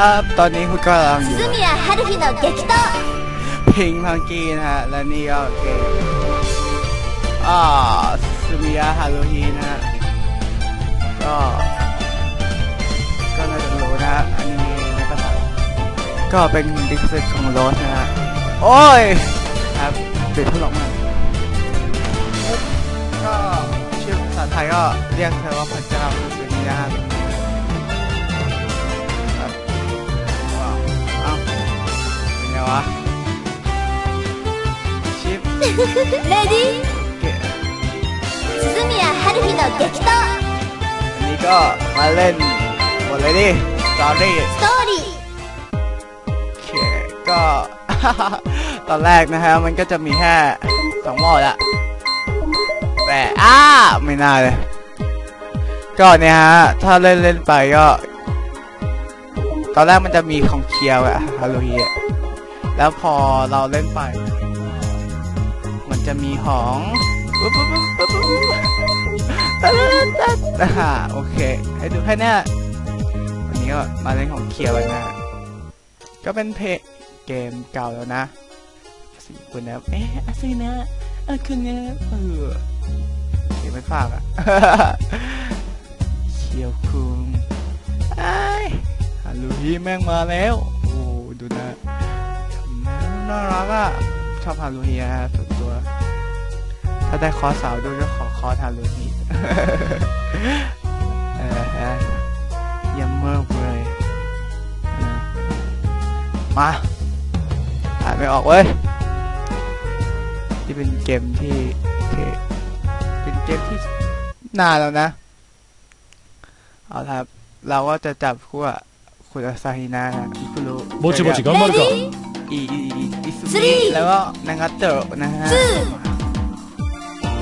ครับ ตอนนี้คุณก็กำลังอยู่พิงพังกี้นะฮะ และนี่ก็เกอ่าซูมิยะฮารุฮีนะก็ ก็น่าจะรู้นะอันนิเมะนะก็ก็เป็นดิสก์ของรถนะฮะ โอ้ย ครับติดพัดลมมาก็ชื่อภาษาไทยก็เรียกเธอว่าพระเจ้าซูมิยะฮารุ レディー鈴宮春日の激闘นี่ก็มาเล่นหมดเลยดิสตอรี่สตอรี่โอเคก็ ตอนแรกนะฮะมันก็จะมีแค่สองหม้อละแต่อ้าไม่น่าเลย ก็เนี่ยฮะ ถ้าเล่นเล่นไปก็ ตอนแรกมันจะมีของเคียวอะฮาโลฮีแล้วพอเราเล่นไป จะมีของปุ๊บปุ๊บปุ๊บปุ๊บปุ๊บตัดตัดอ่าโอเค ให้ดูแค่นี้วันนี้ก็มาเล่นของเคียวกันนะก็เป็นเพเกมเก่าแล้วนะสี่คนนะเอ๊ะอาซีนะเออคุณเนี่ยเออเดี๋ยวไม่ฝากอะเคียวคุงไอ้ายฮารุฮีแม่งมาแล้ว โอ้ดูนะน่ารักอะชอบฮารุฮีฮะส่วนตัว ถ้าได้คอร์สสาวด้วยก็ขอคอร์สฮารุฮี เออฮะเยี่ยมมากเลยเออ มาอ่านไม่ออกเว้ย ที่เป็นเกมที่โอเคเป็นเกมที่นานแล้วนะ เอาละครับ เราก็จะจับคู่กับคุณอาซาฮินะนะคุณรู้ ぼちぼち頑張るか อีอีอีอิสุ スリ มิ ー แล้วก็นางาเตะนะฮะ ツー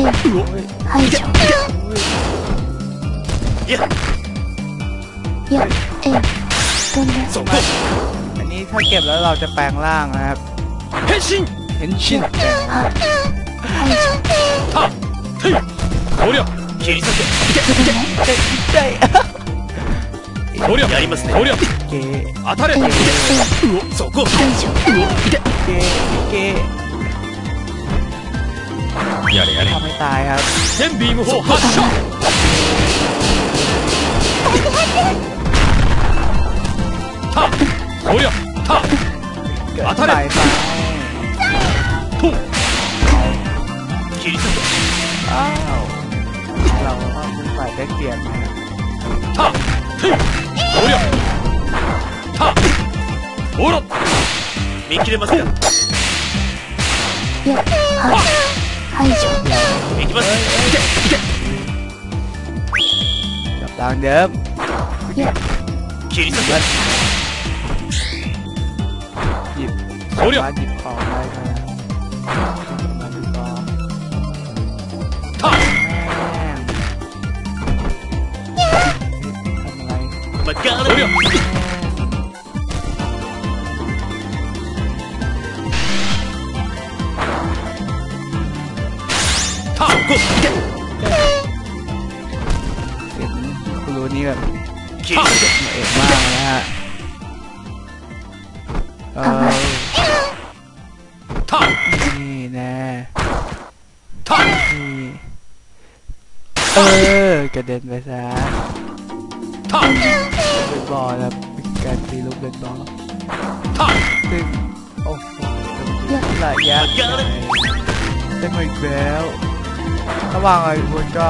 องกัน うお排除いやいやえ飛んだそこ อันนี้ถ้าเก็บแล้วเราจะแปลงร่างนะครับ 変身 เห็นชินแปลงร่าง 排除たていそりゃ切り裂け เจ๊เจ๊ そりゃやりますねそりゃ เก 当たれうおそこ排除เกเก やれやれ ทำให้ตายครับ 全ビーム砲発射たそりゃた เกิด 当たれ ตายตาย と切り裂 อ้าวเราก็เป็นฝ่ายได้เปรียบนะ けたていそりゃたほら見切れますかいやは 排除行きますกับทางเดิม いや切り裂 หยิบ けそりゃ มาหยิบของได้นะมาดูต่อ た แม่งทำอะไร まあ、そりゃた นี้แบบเอกมากนะฮะเออทนี่นะนี่เออกระเด็นไปซะเป็นบอลครับการตีลูกเป็นบอลซึ่งโอ้โหหลายยากได้มาอีแล้วระหว่างไอ้คนก็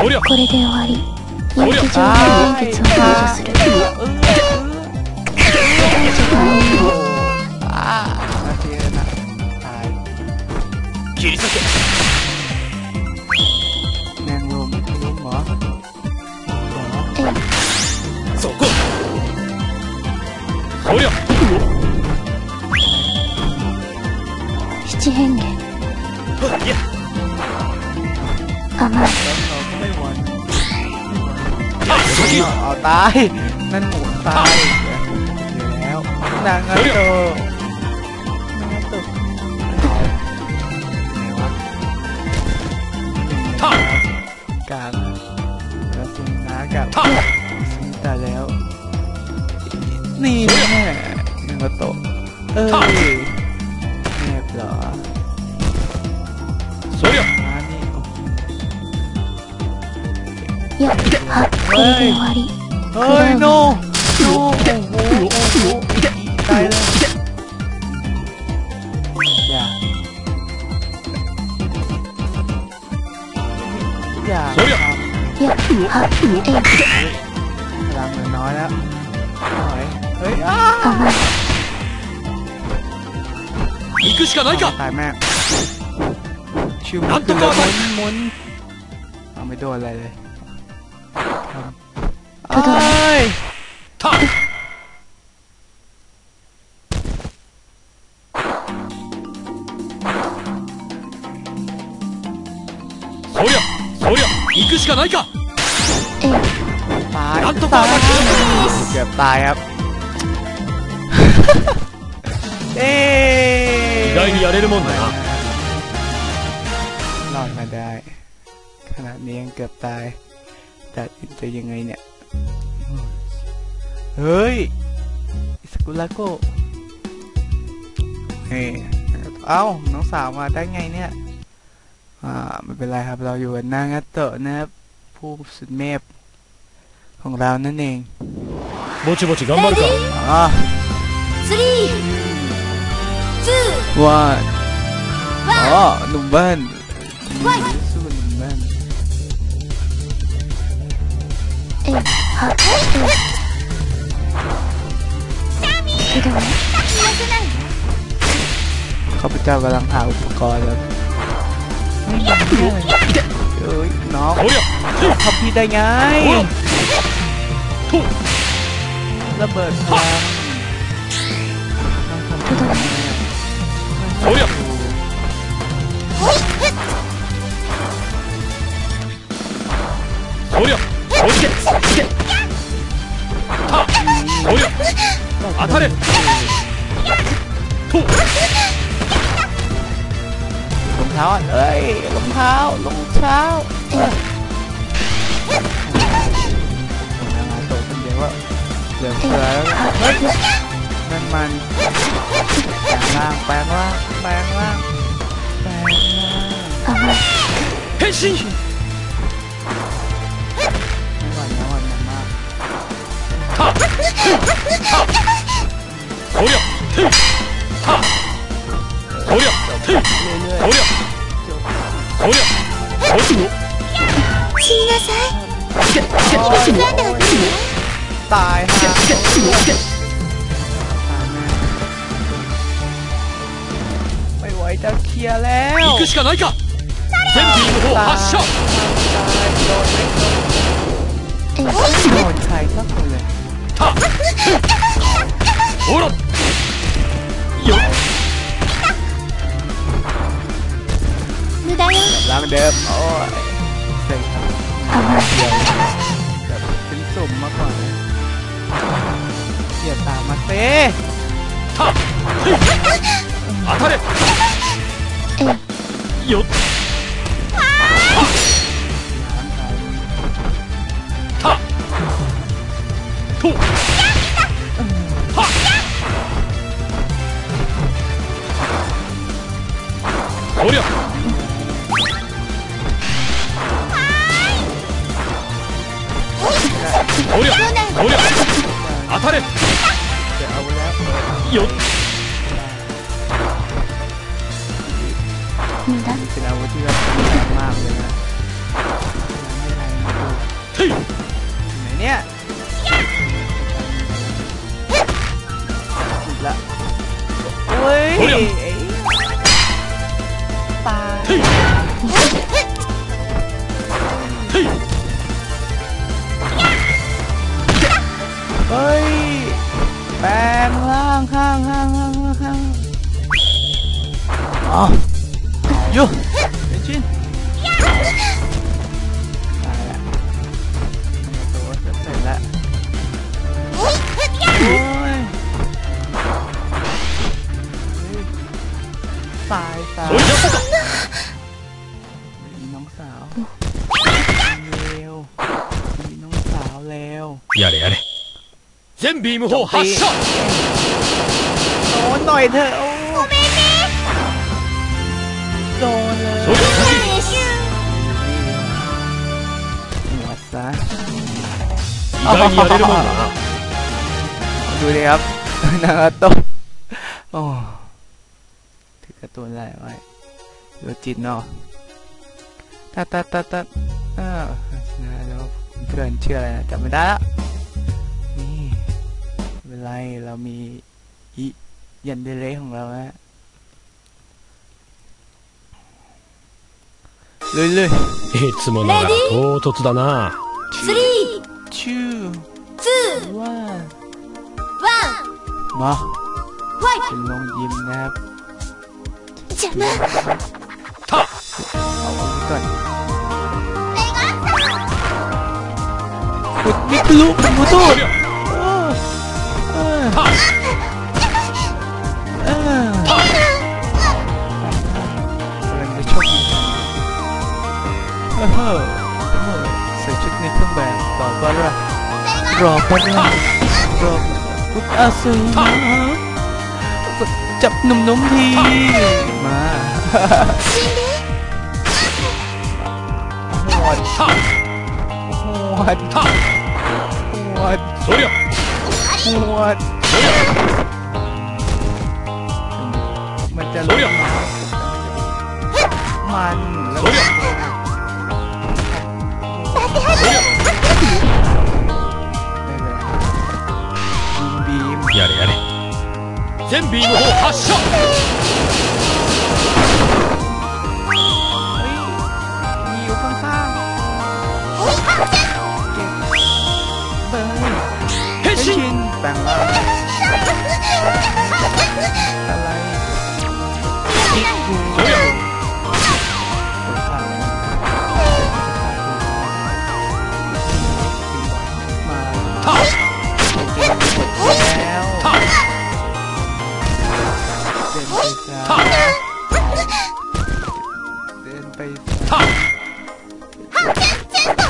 これで終わり。有機状態満月を解除する七変化甘い เอาตาย นั่นหมูตายเดี๋ยวแล้วนางาโตนางาโตไหนวะท่ากลางแล้วซิงนากับท่าซิงตายแล้ว นี่แน่นางาโตเอ้ย いやはこれで終わり เฮ้ยโนโนโอ้โหโอ้โหตายแล้วอย่าอย่า そりゃいやはえい พลังเหลือน้อยแล้วหน่อยเฮ้ยอ้า 甘い行くしかないか ตายแม่งชิว なんとか หมุนหมุนเอาไม่โดนอะไรเลย かないかえい ตาย なんとか ตาย 待って เกือบตายครับ เอ้ 意外にやれるもんだな รอดมาได้ ขนาดนี้ยังเกือบตายแต่จะยังไงเนี่ย เฮ้ยอิสกุลาโกเฮ้ยเอ้า น้องสาวมาได้ไงเนี่ย อ่า ไม่เป็นไรครับ เราอยู่กับนางาโตะนะครับ ผู้สุดเมพของเรานั่นเอง ぼちぼち頑張るか อ๋อ スリーツ ว่าอ๋อหนุ่มเบิ้ล ーワイ สู้กับหนุ่มเบิ้ล えいはえいけどね ข้าพเจ้ากำลังหาอุปกรณ์แล้วไม่ได้ เอ้ยน้อง そりゃ ทำพี่ได้ไง と ระเบิดพลัง けどねそりゃそりゃ落ちてはそりゃ当たれ ท้าเอ้ยรองเท้ารองเท้าทำงานตกคนเดียวว่าเหลือเฟือแล้วมันมันล่างแปลงล่างแปลงล่างแปลงล่างเฮ้ยชิไม่ไหวแล้วมันมากโอ้ย りゃ เรื่อย そりゃそりゃそりゃ死になさい ๆตายฮะตายแม่ไม่ไหวจะเคลียร์แล้ว 行くしかないかゼンティの方発射えい โดนใครสักคนเลย はほらよ 無駄よ ล้างเดิมโอ้ยเซ็งครับ 甘い เดียวแบบเป็นสุ่มมากกว่านะอย่าตามมาเซ่ は当たれえいよ はとはそりゃ おりゃおりゃ当たれ เดี๋ยวเอาแล้ว よっ 無駄 เป็นอาวุธที่แบบแรงมากเลยนะไม่แรงมาก てい อยู่ไหนเนี่ย มโฮฮัตช็อตโดนหน่อยเถอะโอ้เมมิโดนเลยสุดหัวซะอีกแล้วได้ด้วยดูเลยครับนางโตโอ้ถือกร์ตูนได้ไหมดูจิตเนาะตัตัตัตัดเอแล้วเพื่อนชื่ออะไรนะจไม่ได้ ไม่เป็นไรเรามีอียันเดเรของเราฮะเลยเลย いつもながら唐突だなスリー ชื่อ ツー ว่า ワン มา ファイ เป็นลงยิมนะครับ ト邪魔 เอาไว้ก่อนขุดมิกลุเป็นมูโต้ そりゃ เออ は เออกำลังจะโชคดี sẽ chút nên thương bạn và Vara Rò Vara Rò Bút A Sư Chập nùm nùm thì Mà What What What What やれやれ。全ビームを発射。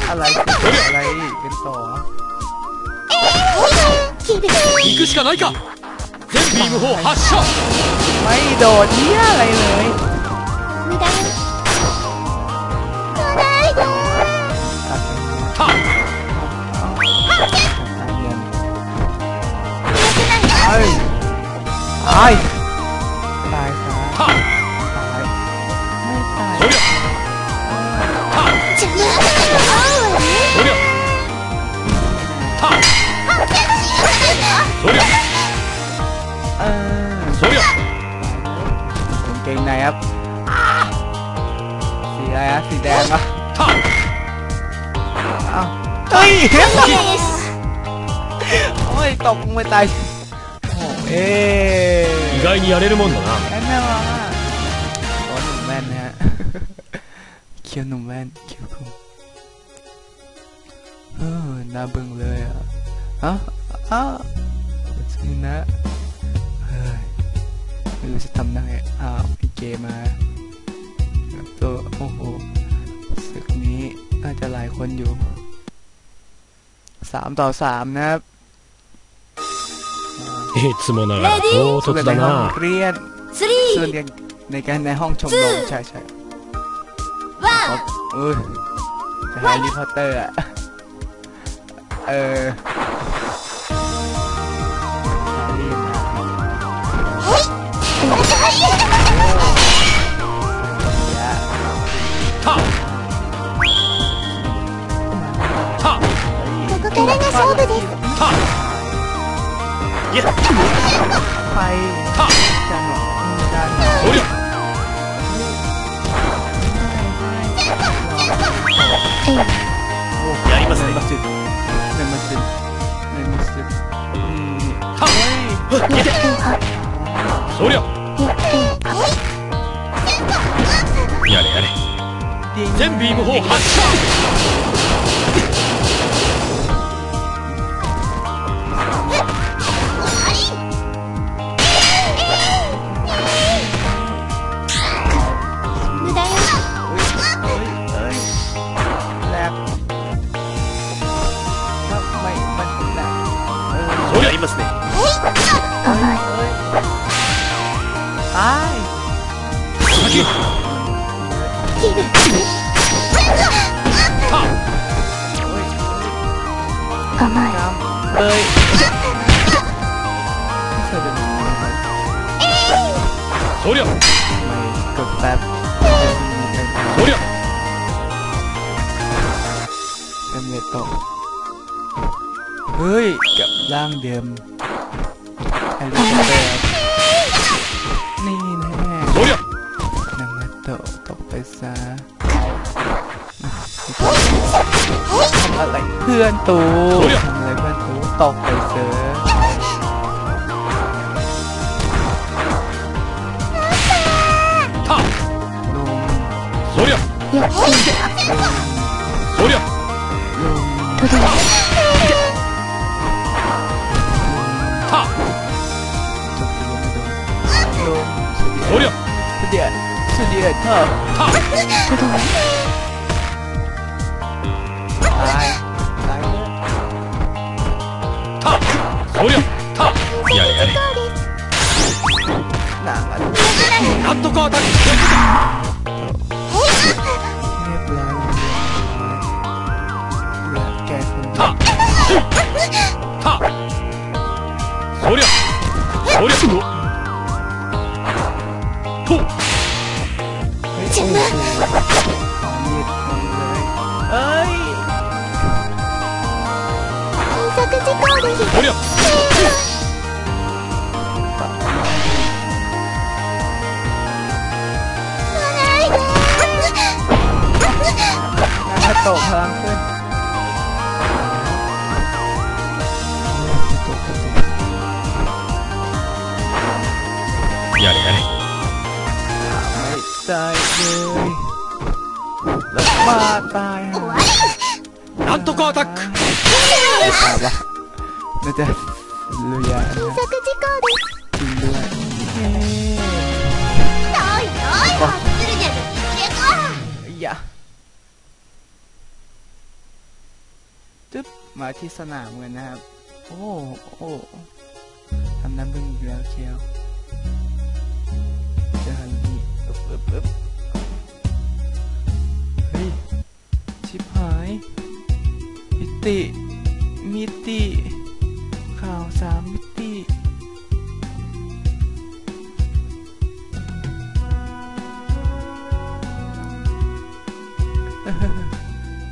อะไรคืออะไรกันต่อ 行くしかないか全ビーム砲発射 ไม่โดดเนี้ยอะไรเลย 無駄来ないで ตัดไปเนี่ย は เอาเงิน 許せない เอ้ そりゃ เออ そりゃ กางเกงในครับสีอะไรอะสีแดงอะ は เอ้าเฮ้ย です โอ้ยตกลงไปตายโอ้เอ๊ะ 意外にやれるもんだな แอนแน่วะตัวหนุ่มแว่นนะฮะ เคียวหนุ่มแว่นเคียวคุมเออน่าเบิ่งเลยอ่ะเอ้ าเอ้าจริงนะเฮ้ยไม่รู้จะทำได้อ้าวไอเกมมาครับตัวโอ้โหศึกนี้น่าจะหลายคนอยู่สามต่อสามนะครับ いつもながら唐 ส่วน 突 ใน だ ห้อง な เรียน スリ ส่วน ー เรียนในการในห้องชมรมใช่ใช่ ワ ครับ ン อุ้ยจะแฮร์รี่พอตเตอร์อะเอ เอ อะไรเพื่อนตูทำอะไรเพื่อนตูตกไปเซอ は ลุง そりゃやっているそりゃ ลุง とどめは จบจะลุงไม่โดนลุงสุด そりゃ เดียดสุดเดียดเถอ ットコートに ริยาซากจิโกดิด้วยโอ้ยโอ้ยฮัตสึเดรุเกะยะจึ๊บมาที่สนามกันนะครับ โอ้ โอ้ทำน้ำบึ้งยู่แล้วเชียวจะหันนี่อึ๊บอึ๊บอึ๊บเฮ้ย ชิบหาย มิติ มิติ ข่าวสามมิติ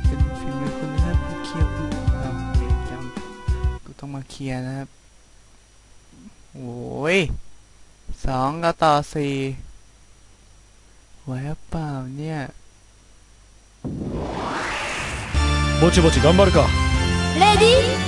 เป็นฝีมือคุณนะครับคุณเคลียร์ดูครับเวรกรรมกูต้องมาเคลียร์นะครับ โอ้ยสองก็ต่อสี่ไหวหรือเปล่าเนี่ย ぼちぼち頑張るかレディー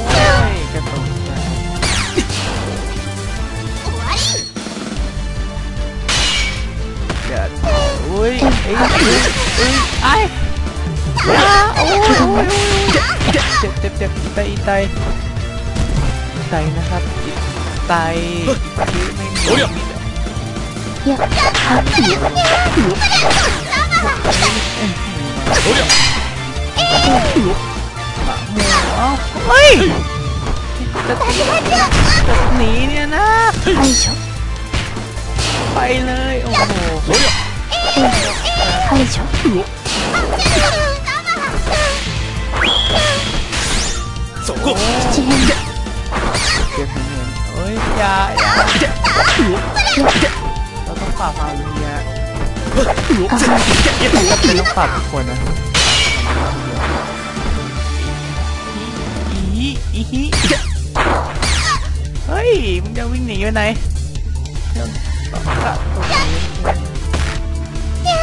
อ้ยไอ้โอ้ยเจ็บเจ็บเจ็บเจ็บไตไตไตนะครับไตไม่มีเยอะครับเฮ้ยจะหนีเนี่ยนะไปเลยโอ้โห 排除そこ七変 เจ็บเห็นเห็นเฮ้ยอย่าอย่าเราต้องปราบอาเรีย あは ต้องปรับทุกคนนะอีอีอีเฮ้ย มึงจะวิ่งหนีไปไหน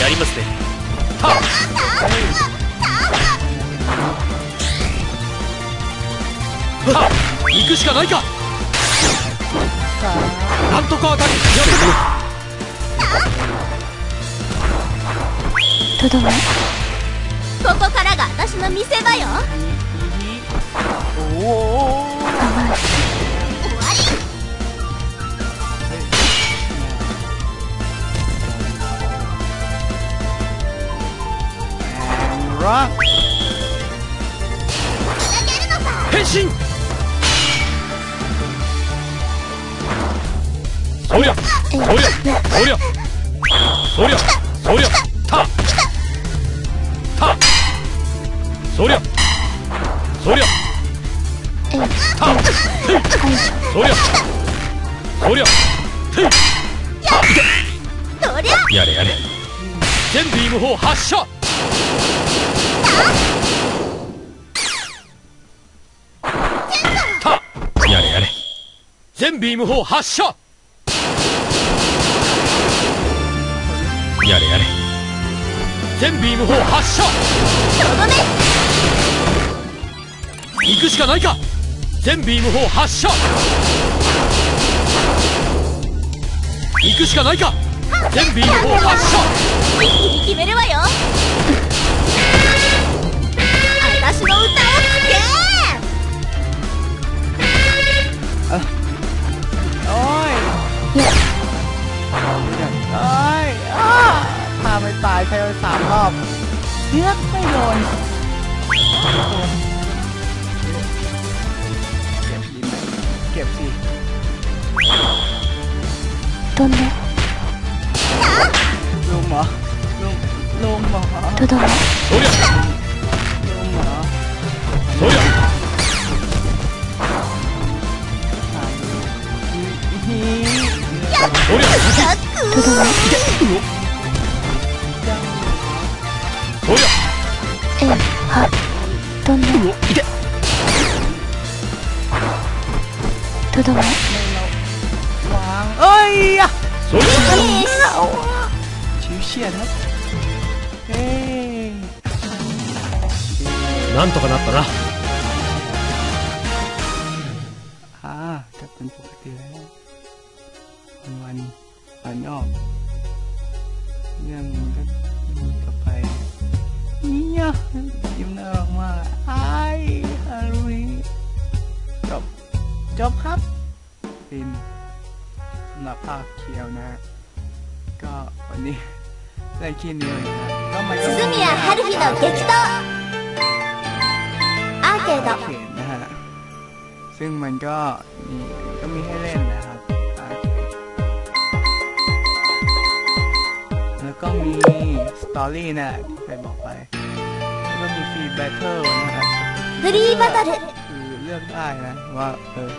やりますね。はっ。はっ。行くしかないか。なんとかアタックやっとどめ。ここからが私の見せ場よ変身そりゃえいそりゃそりゃそりゃそりゃたたそりゃ ーム砲発射。やれやれ。全ビーム砲発射。とどめ行くしかないか。全ビーム砲発射。行くしかないか。全ビーム砲発射。一気に決めるわよ thước とどめ วางเอ้ยอะ そりゃ เอาอะชิวเฉียดครับเฮ้ย なんとかなったな อ่ากลับเป็นปกติแล้ววันวันวันออกเรื่องมันก็มันกลับไปเนี่ย จบครับ เป็นสำหรับภาพเขียวนะ ก็วันนี้ได้แค่นี้นะครับก็มาดูเขียนนะฮะซึ่งมันก็มีก็มีให้เล่นนะครับ แล้วก็มีสตอรี่นะที่เคยบอกไป แล้วก็มีฟรีแบทเทิลนะครับฟรีแบทเทิล เลือกได้นะว่าเออ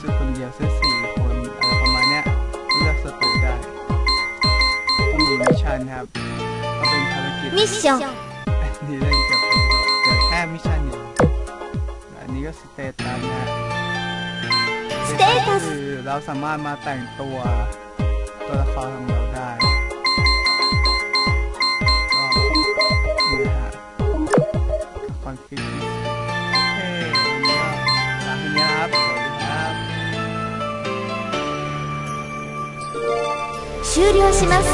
ซื้อคนเดียวซื้อสี่คนอะไรประมาณเนี้ยเลือกสตูได้ต้องมีมิชชั่นครับก็เป็นภารกิจมิชชั่นนี่เล่นกับเกิดแค่มิชชั่นเดียวอันนี้ก็สเตตัสนะสเตตัสคือเราสามารถมาแต่งตัวตัวละครของเราได้ก็นะฮะคอนฟิก 終了します。